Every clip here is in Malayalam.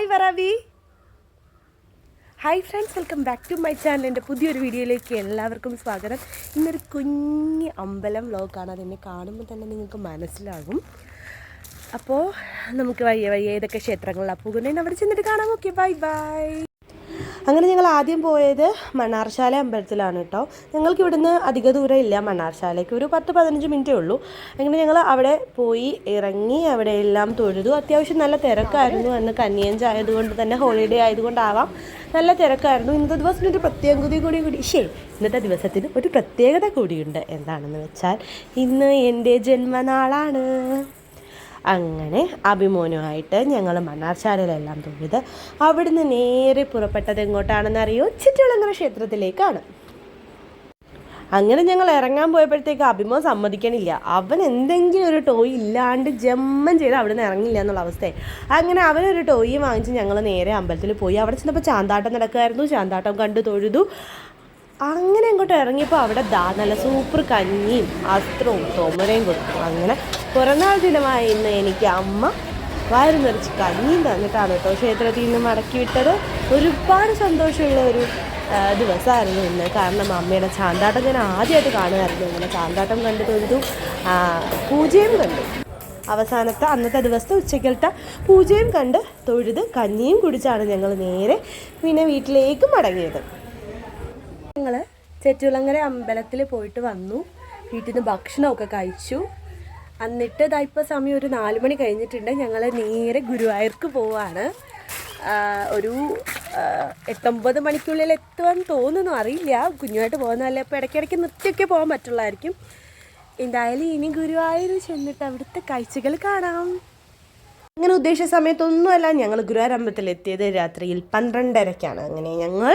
Hi വറാവി hi friends welcome back to my channel എന്റെ പുതിയൊരു വീഡിയോയിലേക്ക് എല്ലാവർക്കും സ്വാഗതം. ഇന്നൊരു കുഞ്ഞി അമ്പലം വ്ലോഗാണ്. അതെന്നെ കാണുമ്പോൾ തന്നെ നിങ്ങൾക്ക് മനസ്സിലാകും. അപ്പോൾ നമുക്ക് വയ്യ വയ്യ ഏതൊക്കെ ക്ഷേത്രങ്ങളിലാണ് പോകുന്നതെന്ന് അവിടെ ചെന്നിട്ട് കാണാം. ഓക്കെ ബൈ ബൈ അങ്ങനെ ഞങ്ങൾ ആദ്യം പോയത് മണ്ണാർശാല അമ്പലത്തിലാണ് കേട്ടോ. ഞങ്ങൾക്ക് ഇവിടുന്ന് അധിക ദൂരം ഇല്ല മണ്ണാർശാലയ്ക്ക്. ഒരു പത്ത് പതിനഞ്ച് മിനിറ്റേ ഉള്ളൂ. അങ്ങനെ ഞങ്ങൾ അവിടെ പോയി ഇറങ്ങി അവിടെ എല്ലാം തൊഴുതു. അത്യാവശ്യം നല്ല തിരക്കായിരുന്നു. അന്ന് കന്യഞ്ച് ആയതുകൊണ്ട് തന്നെ ഹോളിഡേ ആയതുകൊണ്ടാവാം. നല്ല തിരക്കായിരുന്നു. ഇന്നത്തെ ദിവസം ഒരു പ്രത്യേകത കൂടി കൂടി ശരി ഇന്നത്തെ ദിവസത്തിന് ഒരു പ്രത്യേകത കൂടിയുണ്ട്. എന്താണെന്ന് വെച്ചാൽ ഇന്ന് എന്റെ ജന്മനാളാണ്. അങ്ങനെ അഭിമോനുമായിട്ട് ഞങ്ങൾ മണ്ണാർശാലയിലെല്ലാം തൊഴുത് അവിടുന്ന് നേരെ പുറപ്പെട്ടത് എങ്ങോട്ടാണെന്ന് അറിയോ? ചുറ്റുളങ്ങര ക്ഷേത്രത്തിലേക്കാണ്. അങ്ങനെ ഞങ്ങൾ ഇറങ്ങാൻ പോയപ്പോഴത്തേക്ക് അഭിമോൻ സമ്മതിക്കണില്ല. അവൻ എന്തെങ്കിലും ഒരു ടോയ് ഇല്ലാണ്ട് ജമ്മം ചെയ്ത് അവിടെ നിന്ന് ഇറങ്ങില്ല എന്നുള്ള അവസ്ഥയെ അങ്ങനെ അവനൊരു ടോയ് വാങ്ങിച്ച് ഞങ്ങൾ നേരെ അമ്പലത്തിൽ പോയി. അവിടെ ചെന്നപ്പോൾ ചാന്താട്ടം നടക്കുമായിരുന്നു ചാന്താട്ടം കണ്ടു തൊഴുതു. അങ്ങനെ അങ്ങോട്ട് ഇറങ്ങിയപ്പോൾ അവിടെ ദാ നല്ല സൂപ്പർ കഞ്ഞിയും അസ്ത്രവും തോമരയും കൊടുത്തു. അങ്ങനെ പിറന്നാൾ ദിനമായി ഇന്ന് എനിക്ക് അമ്മ വയറ് നിറച്ച് കഞ്ഞിയും തന്നിട്ടാണ് കേട്ടോ ക്ഷേത്രത്തിൽ നിന്ന് മടക്കി വിട്ടത്. ഒരുപാട് സന്തോഷമുള്ള ഒരു ദിവസമായിരുന്നു ഇന്ന്. കാരണം അമ്മയുടെ ചാന്താട്ടം ഞാൻ ആദ്യമായിട്ട് കാണുമായിരുന്നു. ഇങ്ങനെ ചാന്താട്ടം കണ്ടു തൊഴുതു പൂജയും കണ്ടു. അവസാനത്തെ അന്നത്തെ ദിവസത്തെ ഉച്ചക്കലത്തെ പൂജയും കണ്ട് തൊഴുത് കഞ്ഞിയും കുടിച്ചാണ് ഞങ്ങൾ നേരെ പിന്നെ വീട്ടിലേക്ക് മടങ്ങിയത്. ഞങ്ങൾ ചെറ്റുളങ്ങര അമ്പലത്തിൽ പോയിട്ട് വന്നു. വീട്ടിൽ നിന്ന് ഭക്ഷണമൊക്കെ കഴിച്ചു. എന്നിട്ട് ഇതാ ഇപ്പോൾ സമയം ഒരു നാല് മണി കഴിഞ്ഞിട്ടുണ്ട്. ഞങ്ങൾ നേരെ ഗുരുവായൂർക്ക് പോവാണ്. ഒരു എട്ടൊമ്പത് മണിക്കുള്ളിൽ എത്തുമെന്ന് തോന്നുന്നു. അറിയില്ല. കുഞ്ഞുമായിട്ട് പോകുന്നതല്ലേ. അപ്പോൾ ഇടയ്ക്കിടയ്ക്ക് നിർത്തിയൊക്കെ പോകാൻ പറ്റുള്ളായിരിക്കും എന്തായാലും ഇനി ഗുരുവായൂർ ചെന്നിട്ട് അവിടുത്തെ കാഴ്ചകൾ കാണാം. അങ്ങനെ ഉദ്ദേശിച്ച സമയത്തൊന്നുമല്ല ഞങ്ങൾ ഗുരുവായൂർ അമ്പലത്തിൽ എത്തിയത് രാത്രിയിൽ പന്ത്രണ്ടരയ്ക്കാണ് അങ്ങനെ ഞങ്ങൾ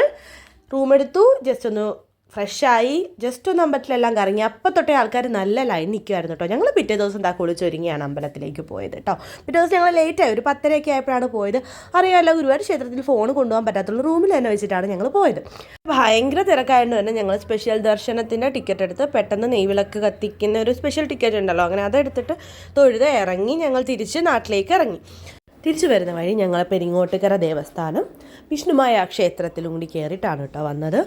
റൂം എടുത്തു ജസ്റ്റ് ഒന്ന് ഫ്രഷായി ജസ്റ്റ് ഒന്ന് അമ്പലത്തിലെല്ലാം കറങ്ങി. അപ്പം തൊട്ടേ ആൾക്കാർ നല്ല ലൈൻ നിൽക്കുമായിരുന്നു കേട്ടോ ഞങ്ങൾ പിറ്റേ ദിവസം എന്താ കുളിച്ചൊരുങ്ങിയാണ് അമ്പലത്തിലേക്ക് പോയത് കേട്ടോ പിറ്റേ ദിവസം ഞങ്ങൾ ലേറ്റായി ഒരു പത്തരയൊക്കെ ആയപ്പോഴാണ് പോയത്. അറിയാമല്ലോ ഗുരുവായൂർ ക്ഷേത്രത്തിൽ ഫോൺ കൊണ്ടുപോകാൻ പറ്റാത്തുള്ളൂ റൂമിൽ തന്നെ വെച്ചിട്ടാണ് ഞങ്ങൾ പോയത്. ഭയങ്കര തിരക്കായതുകൊണ്ട് തന്നെ ഞങ്ങൾ സ്പെഷ്യൽ ദർശനത്തിന്റെ ടിക്കറ്റ് എടുത്ത് പെട്ടെന്ന് നെയ്വിളക്ക് കത്തിക്കുന്ന ഒരു സ്പെഷ്യൽ ടിക്കറ്റ് ഉണ്ടല്ലോ. അങ്ങനെ അതെടുത്തിട്ട് തൊഴുത് ഇറങ്ങി ഞങ്ങൾ തിരിച്ച് നാട്ടിലേക്ക് ഇറങ്ങി. തിരിച്ചു വരുന്ന വഴി ഞങ്ങൾ പെരിങ്ങോട്ടുകര ദേവസ്ഥാനം വിഷ്ണുമായ ക്ഷേത്രത്തിലും കൂടി കയറിയിട്ടാണ് കേട്ടോ വന്നത്.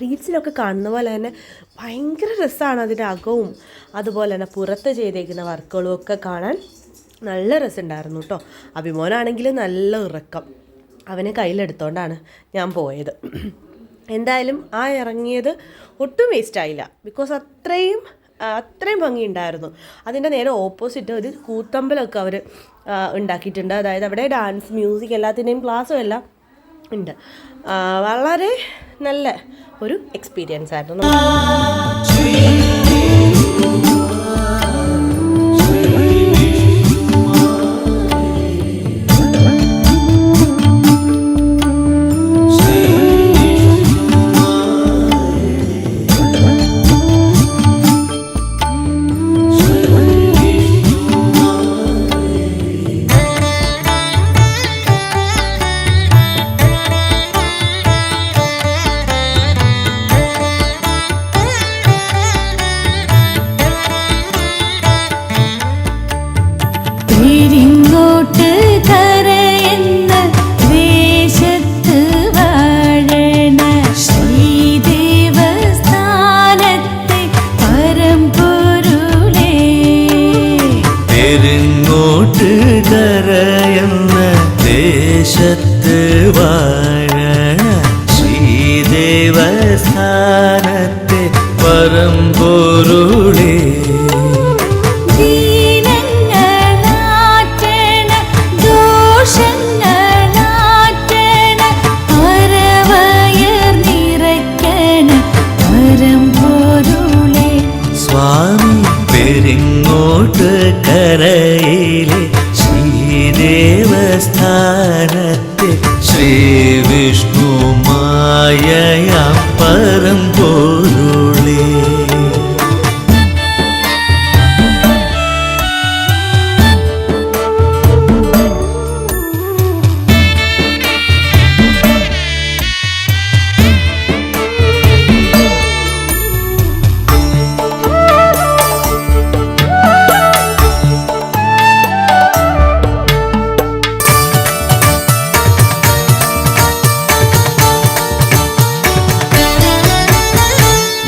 റീൽസിലൊക്കെ കാണുന്ന പോലെ തന്നെ ഭയങ്കര രസമാണ് അതിന്റെ അകവും അതുപോലെ തന്നെ പുറത്ത് ചെയ്തേക്കുന്ന വർക്കുകളും ഒക്കെ കാണാൻ നല്ല രസമുണ്ടായിരുന്നു കേട്ടോ. അഭിമോനാണെങ്കിൽ നല്ല ഇറക്കം അവനെ കയ്യിലെടുത്തോണ്ടാണ് ഞാൻ പോയത്. എന്തായാലും ആ ഇറങ്ങിയത് ഒട്ടും വേസ്റ്റ് ആയില്ല. ബിക്കോസ് അത്രയും അത്രയും ഭംഗിയുണ്ടായിരുന്നു. അതിന്റെ നേരെ ഓപ്പോസിറ്റ് ഒരു കൂത്തമ്പലമൊക്കെ അവർ ഉണ്ടാക്കിയിട്ടുണ്ട്. അതായത് അവിടെ ഡാൻസ് മ്യൂസിക് എല്ലാത്തിന്റെയും ക്ലാസ്സും എല്ലാം ഉണ്ട്. വളരെ നല്ല ഒരു എക്സ്പീരിയൻസ് ആയിരുന്നു. ദേശത്ത് വാഴണ ശ്രീദേവസ്ഥാനത്തെ പരമ്പൊരുളേ ശ്രീദേവസ്ഥാനത്തെ ശ്രീ വിഷ്ണുമായ പരമ്പൊരുളേ ും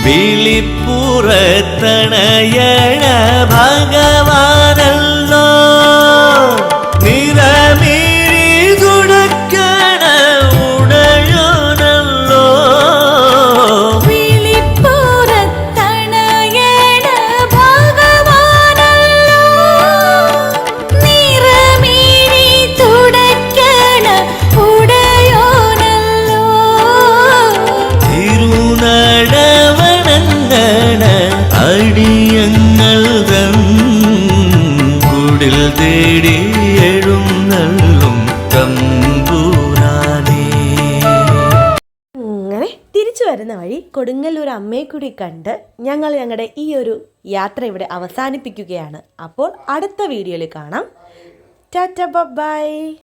விழிப்புறத்தனையன பகவ അടിയങ്ങൾ തൻ തേടി അങ്ങനെ തിരിച്ചു വരുന്ന വഴി കൊടുങ്ങല്ലൂർ അമ്മയെ കൂടി കണ്ട് ഞങ്ങൾ ഞങ്ങളുടെ ഈ ഒരു യാത്ര ഇവിടെ അവസാനിപ്പിക്കുകയാണ്. അപ്പോൾ അടുത്ത വീഡിയോയിൽ കാണാം. Tata bye.